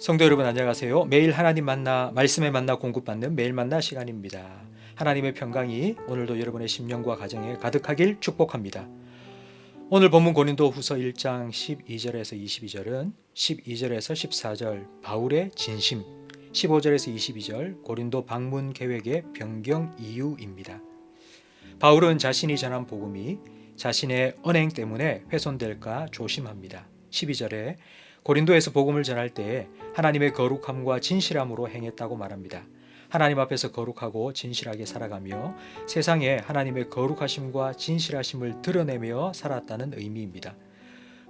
성도 여러분 안녕하세요. 매일 하나님 만나 말씀에 만나 공급받는 매일 만나 시간입니다. 하나님의 평강이 오늘도 여러분의 심령과 가정에 가득하길 축복합니다. 오늘 본문 고린도 후서 1장 12절에서 22절은 12절에서 14절 바울의 진심 15절에서 22절 고린도 방문 계획의 변경 이유입니다. 바울은 자신이 전한 복음이 자신의 언행 때문에 훼손될까 조심합니다. 12절에 고린도에서 복음을 전할 때 하나님의 거룩함과 진실함으로 행했다고 말합니다. 하나님 앞에서 거룩하고 진실하게 살아가며 세상에 하나님의 거룩하심과 진실하심을 드러내며 살았다는 의미입니다.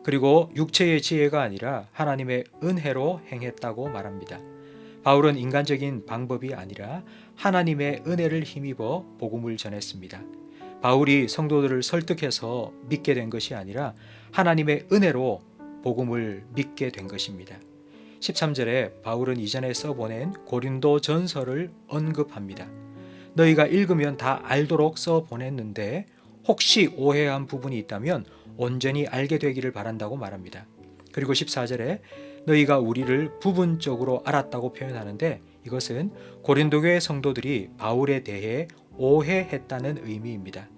그리고 육체의 지혜가 아니라 하나님의 은혜로 행했다고 말합니다. 바울은 인간적인 방법이 아니라 하나님의 은혜를 힘입어 복음을 전했습니다. 바울이 성도들을 설득해서 믿게 된 것이 아니라 하나님의 은혜로 복음을 믿게 된 것입니다. 13절에 바울은 이전에 써보낸 고린도 전서를 언급합니다. 너희가 읽으면 다 알도록 써보냈는데 혹시 오해한 부분이 있다면 온전히 알게 되기를 바란다고 말합니다. 그리고 14절에 너희가 우리를 부분적으로 알았다고 표현하는데 이것은 고린도 교회 성도들이 바울에 대해 오해했다는 의미입니다.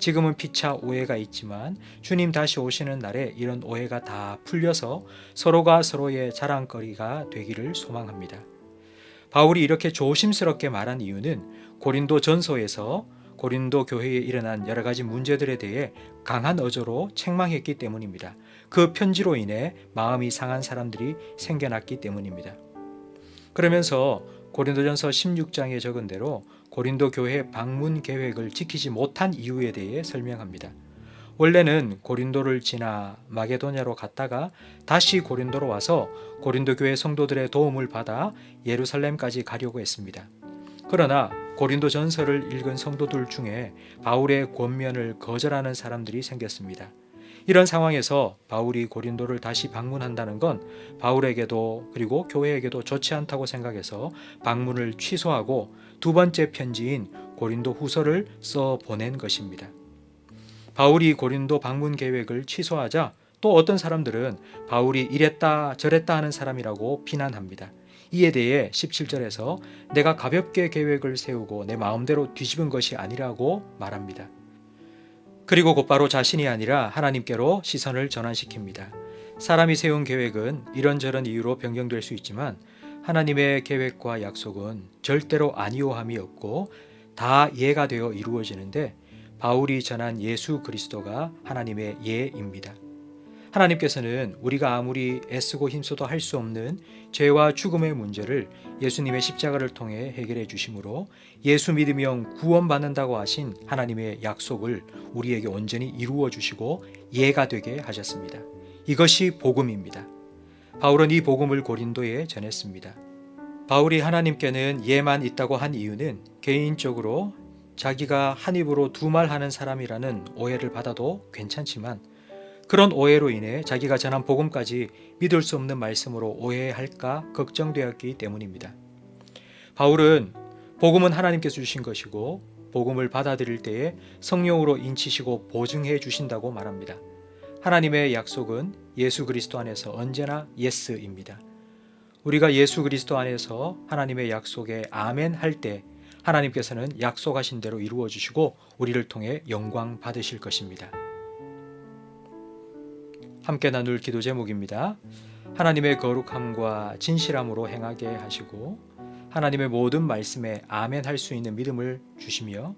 지금은 피차 오해가 있지만 주님 다시 오시는 날에 이런 오해가 다 풀려서 서로가 서로의 자랑거리가 되기를 소망합니다. 바울이 이렇게 조심스럽게 말한 이유는 고린도 전서에서 고린도 교회에 일어난 여러 가지 문제들에 대해 강한 어조로 책망했기 때문입니다. 그 편지로 인해 마음이 상한 사람들이 생겨났기 때문입니다. 그러면서 고린도전서 16장에 적은 대로 고린도 교회 방문 계획을 지키지 못한 이유에 대해 설명합니다. 원래는 고린도를 지나 마게도냐로 갔다가 다시 고린도로 와서 고린도 교회 성도들의 도움을 받아 예루살렘까지 가려고 했습니다. 그러나 고린도 전서를 읽은 성도들 중에 바울의 권면을 거절하는 사람들이 생겼습니다. 이런 상황에서 바울이 고린도를 다시 방문한다는 건 바울에게도 그리고 교회에게도 좋지 않다고 생각해서 방문을 취소하고 두 번째 편지인 고린도 후서를 써 보낸 것입니다. 바울이 고린도 방문 계획을 취소하자 또 어떤 사람들은 바울이 이랬다 저랬다 하는 사람이라고 비난합니다. 이에 대해 17절에서 내가 가볍게 계획을 세우고 내 마음대로 뒤집은 것이 아니라고 말합니다. 그리고 곧바로 자신이 아니라 하나님께로 시선을 전환시킵니다. 사람이 세운 계획은 이런저런 이유로 변경될 수 있지만 하나님의 계획과 약속은 절대로 아니오함이 없고 다 예가 되어 이루어지는데 바울이 전한 예수 그리스도가 하나님의 예입니다. 하나님께서는 우리가 아무리 애쓰고 힘써도 할 수 없는 죄와 죽음의 문제를 예수님의 십자가를 통해 해결해 주심으로 예수 믿으면 구원받는다고 하신 하나님의 약속을 우리에게 온전히 이루어 주시고 예가 되게 하셨습니다. 이것이 복음입니다. 바울은 이 복음을 고린도에 전했습니다. 바울이 하나님께는 예만 있다고 한 이유는 개인적으로 자기가 한 입으로 두 말 하는 사람이라는 오해를 받아도 괜찮지만 그런 오해로 인해 자기가 전한 복음까지 믿을 수 없는 말씀으로 오해할까 걱정되었기 때문입니다. 바울은 복음은 하나님께서 주신 것이고 복음을 받아들일 때에 성령으로 인치시고 보증해 주신다고 말합니다. 하나님의 약속은 예수 그리스도 안에서 언제나 예스입니다. 우리가 예수 그리스도 안에서 하나님의 약속에 아멘 할 때 하나님께서는 약속하신 대로 이루어 주시고 우리를 통해 영광 받으실 것입니다. 함께 나눌 기도 제목입니다. 하나님의 거룩함과 진실함으로 행하게 하시고 하나님의 모든 말씀에 아멘 할 수 있는 믿음을 주시며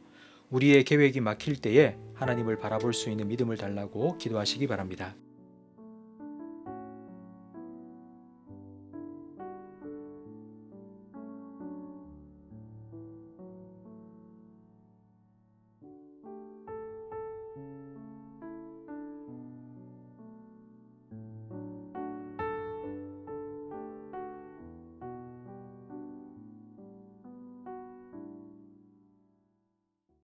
우리의 계획이 막힐 때에 하나님을 바라볼 수 있는 믿음을 달라고 기도하시기 바랍니다.